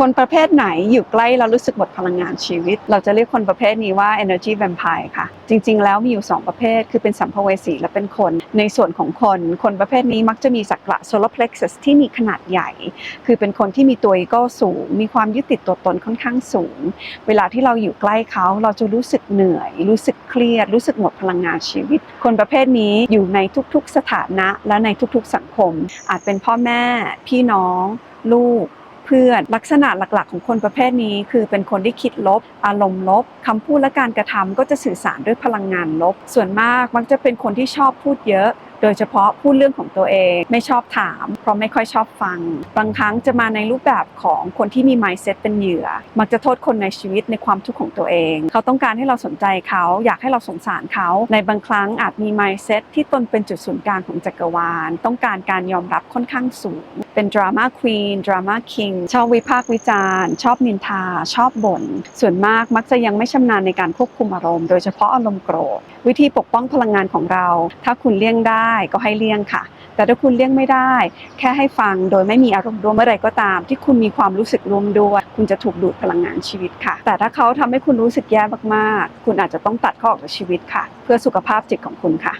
คนประเภทไหนอยู่ใกล้เรารู้สึกหมดพลังงานชีวิต เราจะเรียกคนประเภทนี้ว่า energy vampire ค่ะ จริง ๆ แล้วมีอยู่ 2 ประเภท คือเป็นสัมภเวสีและเป็นคน ในส่วนของคน คนประเภทนี้มักจะมีสักระ solar plexus ที่มีขนาดใหญ่ คือเป็นคนที่มีตัว ego สูง มีความยึดติดตัวตนค่อนข้างสูง เวลาที่เราอยู่ใกล้เขาเราจะรู้สึกเหนื่อย รู้สึกเครียด รู้สึกหมดพลังงานชีวิต คนประเภทนี้อยู่ในทุกๆสถานะและในทุกๆสังคม อาจเป็นพ่อแม่ พี่น้อง ลูก เพื่อนลักษณะหลักๆ ของคนประเภทนี้ คือเป็นคนที่คิดลบ อารมณ์ลบคำพูดและการกระทำก็จะสื่อสารด้วยพลังงานลบ ส่วนมากมักจะเป็นคนที่ชอบพูดเยอะ โดยเฉพาะพูดเรื่องของตัวเองไม่ชอบถาม เพราะไม่ค่อยชอบฟัง บางครั้งจะมาในรูปแบบของคนที่มี mindset เป็นเหยื่อ มักจะโทษคนในชีวิตในความทุกข์ของตัวเอง เขาต้องการให้เราสนใจเขา อยากให้เราสงสารเขา ในบางครั้งอาจมี mindset ที่ตนเป็นจุดศูนย์กลางของจักรวาล ต้องการการยอมรับค่อนข้างสูง เป็นดราม่าควีนดราม่าคิงชอบวิพากษ์วิจารณ์ ชอบนินทา ชอบบ่น ส่วนมากมักจะยังไม่ชำนาญในการควบคุมอารมณ์ โดยเฉพาะอารมณ์โกรธ วิธีปกป้องพลังงานของเรา ถ้าคุณเลี่ยงได้ก็ให้เลี่ยงค่ะ แต่ถ้าคุณเลี่ยงไม่ได้ แค่ให้ฟังโดยไม่มีอารมณ์ร่วมอะไรก็ตาม ที่คุณมีความรู้สึกร่วมด้วย คุณจะถูกดูดพลังงานชีวิตค่ะ แต่ถ้าเขาทำให้คุณรู้สึกแย่มากๆ คุณอาจจะต้องตัดเขาออกจากชีวิตค่ะ เพื่อสุขภาพจิตของคุณค่ะ